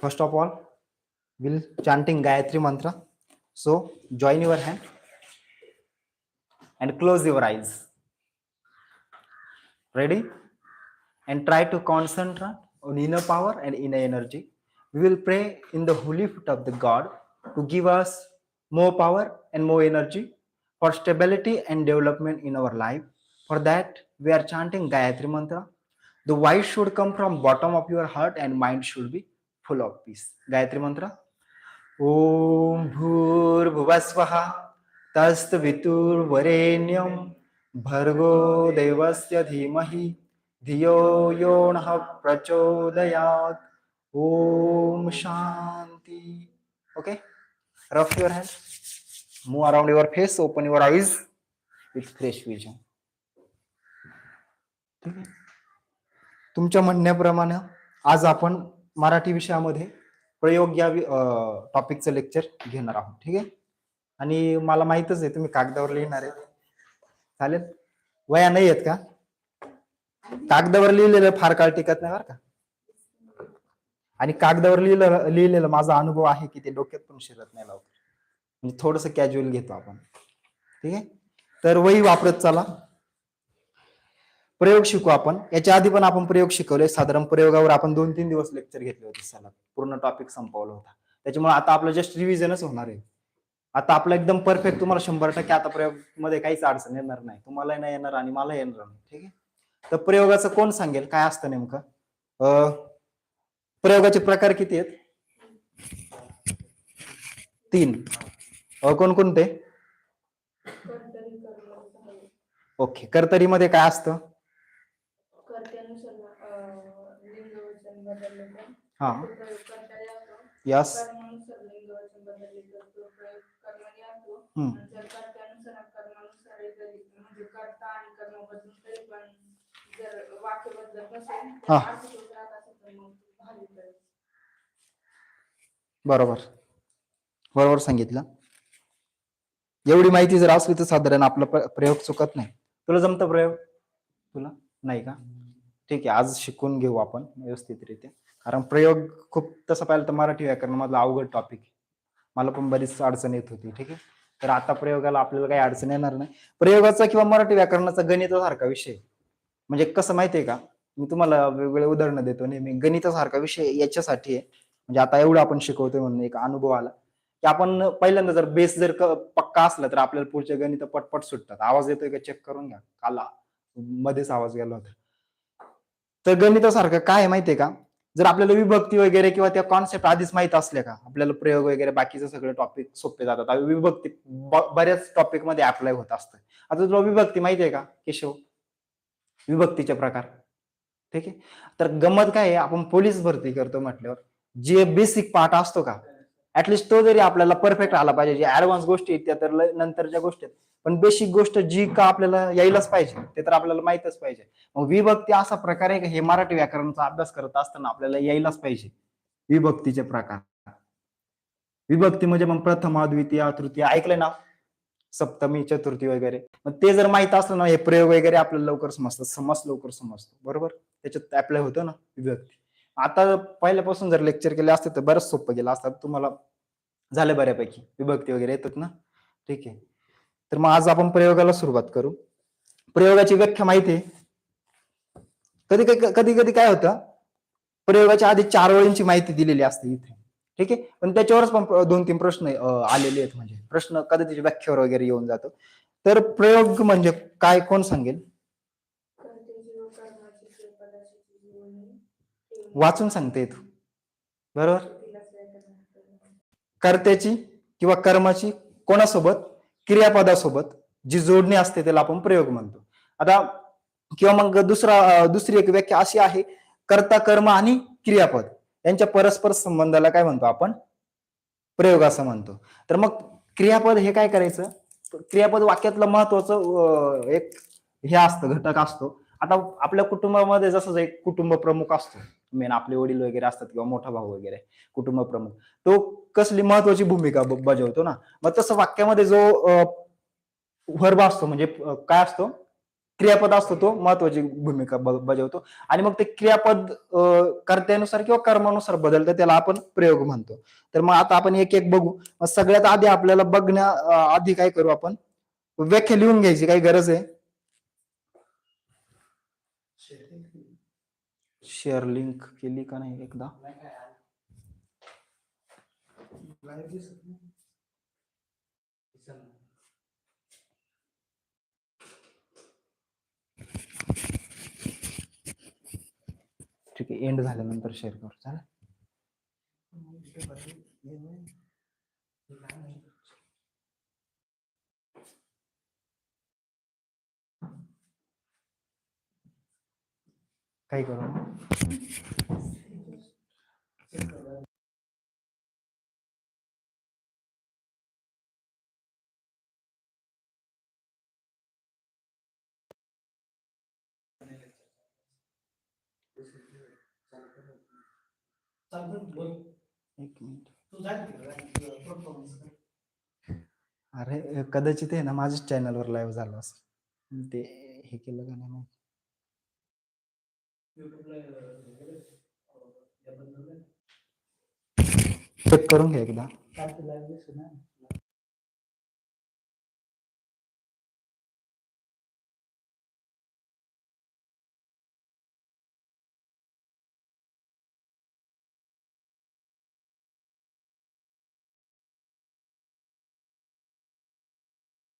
First of all, we'll chanting Gayatri mantra. So join your hand and close your eyes. Ready? And try to concentrate on inner power and inner energy. We will pray in the holy foot of the God to give us more power and more energy for stability and development in our life. For that, we are chanting Gayatri mantra. The voice should come from bottom of your heart and mind should be full of peace Gayatri mantra Om भूर्भुवस्व तस्तवितुर्वरेण्यम भर्गो देवस्य धीमहि धियो यो नः प्रचोदयात् ओम शांति okay rub your hand move around your face open your eyes with fresh vision तुमच्या म्हणण्याप्रमाणे आज आपण मराठी विषयामध्ये प्रयोग या टॉपिकचं लेक्चर घेणार आहोत. ठीक आहे? आणि मला माहितच आहे तुम्ही कागदावर लिहिणार आहे. चालेल? वया नाही आहेत का? कागदावर लिहिलेलं फार काळ टिकत नाही बरं का? आणि कागदावर लिहिलं लिहिलेलं माझा अनुभव आहे की ते डोक्यात पण शिरत नाही लवकर. म्हणजे थोडस कॅज्युअल घेतो आपण. ठीक आहे? तर वही वापरत चला. प्रयोग शिकू आपण. याच्या आधी पण आपण प्रयोग शिकवले. साधारण प्रयोगावर आपण दोन तीन दिवस लेक्चर घेतले होते सलग पूर्ण टॉपिक संपवला होता. त्याच्यामुळे आता आपलं जस्ट रिव्हिजनच होणार आहे. आता आपलं एकदम परफेक्ट तुम्हाला शंभर टक्के आता प्रयोगमध्ये काहीच अडचण येणार नाही. तुम्हाला नाही येणार आणि मला येणार नाही. ठीक आहे? तर प्रयोगाचं कोण सांगेल? काय असतं नेमकं? प्रयोगाचे प्रकार किती आहेत? तीन. कोण कोणकोणते? ओके. कर्तरीमध्ये काय असतं कर्त्यानुसार अं, लिंग वचन बदलले तर हा. यास यस बरोबर. बरोबर सांगितलं. एवढी माहिती जर असली तर साधारण आपला प्रयोग चुकत नाही. तुला जमतं प्रयोग? तुला? नाही का? ठीक आहे आज शिकून घेऊ आपण व्यवस्थितरित्या. कारण प्रयोग खूप तसं पाहिलं तर मराठी व्याकरणमधला अवघड टॉपिक मला पण बरीच अडचण येत होती ठीक आहे. तर आता प्रयोगाला आपल्याला काही अडचण येणार नाही. प्रयोगाचा किंवा मराठी व्याकरणाचा गणितासारखा विषय. म्हणजे कसं माहितीये का? मी तुम्हाला वेगवेगळे उदाहरणं देतो नेहमी. गणितासारखा विषय याच्यासाठी आहे. म्हणजे आता एवढं आपण शिकवतोय म्हणून एक अनुभव आला. की आपण पहिल्यांदा जर बेस जर क- पक्का असला तर आपल्याला पुढचे गणित पटपट सुटतात. आवाज येतोय का? चेक करून घ्या. काल. मध्येच आवाज गेला होता. तर गणितासारखं काय माहितीये का? जर आपल्याला विभक्ती वगैरे किंवा त्या कॉन्सेप्ट आधीच माहीत असल्या का? आपल्याला प्रयोग वगैरे बाकीचे सगळे टॉपिक सोपे जातात. विभक्ती ब- बऱ्याच टॉपिकमध्ये अप्लाय होत असतं. आता तुला विभक्ती माहितीये का केशव? विभक्तीचे प्रकार. ठीक आहे? तर गमत काय आहे? आपण पोलीस भरती करतो म्हटल्यावर. जे बेसिक पार्ट असतो का ऍटलिस्ट तो जरी आपल्याला परफेक्ट आला पाहिजे जे ऍडव्हान्स गोष्टी आहेत त्या तर नंतरच्या गोष्टी आहेत. पण बेसिक गोष्ट जी का आपल्याला यायलाच पाहिजे ते तर आपल्याला माहितच पाहिजे. मग विभक्ती असा प्रकार आहे का हे मराठी व्याकरणाचा अभ्यास करत असताना आपल्याला यायलाच पाहिजे? विभक्तीचे प्रकार. विभक्ती म्हणजे मग प्रथमा द्वितीय तृतीय ऐकलंय ना? सप्तमी चतुर्थी वगैरे. मग ते जर माहीत असलं ना हे प्रयोग वगैरे आपल्याला लवकर समजतात समज लवकर समजतो. बरोबर? त्याच्यात अप्लाय होतं ना विभक्ती. आता पहिल्यापासून जर लेक्चर केले असते तर बरंच सोपं गेलं असतं. तुम्हाला झालं बऱ्यापैकी. विभक्ती वगैरे येतात ना? ठीक आहे. तर मग आज आपण प्रयोगाला सुरुवात करू. प्रयोगाची व्याख्या माहिती आहे. कधी कधी कधी कधी काय होतं? प्रयोगाच्या आधी चार ओळींची माहिती दिलेली असते इथे. ठीक आहे? पण त्याच्यावरच पण दोन तीन प्रश्न आलेले आहेत म्हणजे. प्रश्न कधी त्याच्या व्याख्यावर वगैरे येऊन जातो. तर प्रयोग म्हणजे काय? कोण सांगेल कर्त्याची व कर्माची क्रियापदाची जोडणी ठेवून वाचून सांगते तू. बरोबर? कर्त्याची किंवा कर्माची कोणासोबत? क्रियापदासोबत जी जोडणी असते त्याला आपण प्रयोग म्हणतो. आता किंवा मग दुसरा दुसरी एक व्याख्या अशी आहे कर्ता कर्म आणि क्रियापद यांच्या परस्पर संबंधाला काय म्हणतो आपण? प्रयोग असं म्हणतो. तर मग क्रियापद हे काय करायचं? क्रियापद वाक्यातलं महत्वाचं एक हे असतं घटक असतो. आता आपल्या कुटुंबामध्ये जसं एक कुटुंब प्रमुख असतो मेन आपले वडील वगैरे असतात किंवा मोठा भाऊ वगैरे कुटुंब प्रमुख तो कसली महत्वाची भूमिका बजावतो ना? मग तसं वाक्यामध्ये जो वर्ब असतो म्हणजे काय असतो? क्रियापद असतो तो महत्वाची भूमिका बजावतो. आणि मग ते क्रियापद कर्त्यानुसार किंवा कर्मानुसार बदलतं त्याला आपण प्रयोग म्हणतो. तर मग आता आपण एक एक बघू. मग सगळ्यात आधी आपल्याला बघण्या आधी काय करू आपण? व्याख्या लिहून घ्यायची काही गरज आहे? शेअर लिंक केली का नाही एकदा। ठीक आहे एंड झाल्यानंतर शेअर करू चालेल? काही करू मिनिट. अरे कदाचित आहे ना माझ्याच चॅनलवर लाईव्ह झालं असं ते हे केलं का नाही चेक करून घ्या एकदा.